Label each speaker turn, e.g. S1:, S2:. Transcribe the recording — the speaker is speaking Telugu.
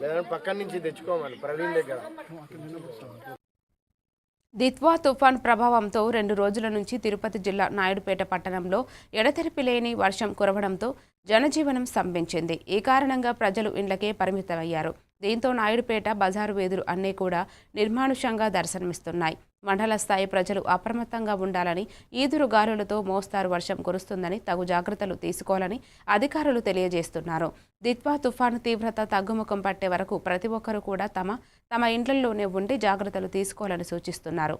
S1: లేదంటే పక్కన నుంచి తెచ్చుకోమని ప్రవీణ్ దగ్గర.
S2: దిత్వా తుఫాన్ ప్రభావంతో రెండు రోజుల నుంచి తిరుపతి జిల్లా నాయుడుపేట పట్టణంలో ఎడతెరిపి లేని వర్షం కురవడంతో జనజీవనం స్తంభించింది. ఈ కారణంగా ప్రజలు ఇండ్లకే పరిమితమయ్యారు. దీంతో నాయుడుపేట బజారు వీధులు అన్నీ కూడా నిర్మానుష్యంగా దర్శనమిస్తున్నాయి. మండల స్థాయి ప్రజలు అప్రమత్తంగా ఉండాలని ఈదురు గాలులతో మోస్తారు వర్షం కురుస్తుందని తగు జాగ్రత్తలు తీసుకోవాలని అధికారులు తెలియజేస్తున్నారు. దిత్వా తుఫాను తీవ్రత తగ్గుముఖం పట్టే వరకు ప్రతి ఒక్కరూ కూడా తమ తమ ఇండ్లలోనే ఉండి జాగ్రత్తలు తీసుకోవాలని సూచిస్తున్నారు.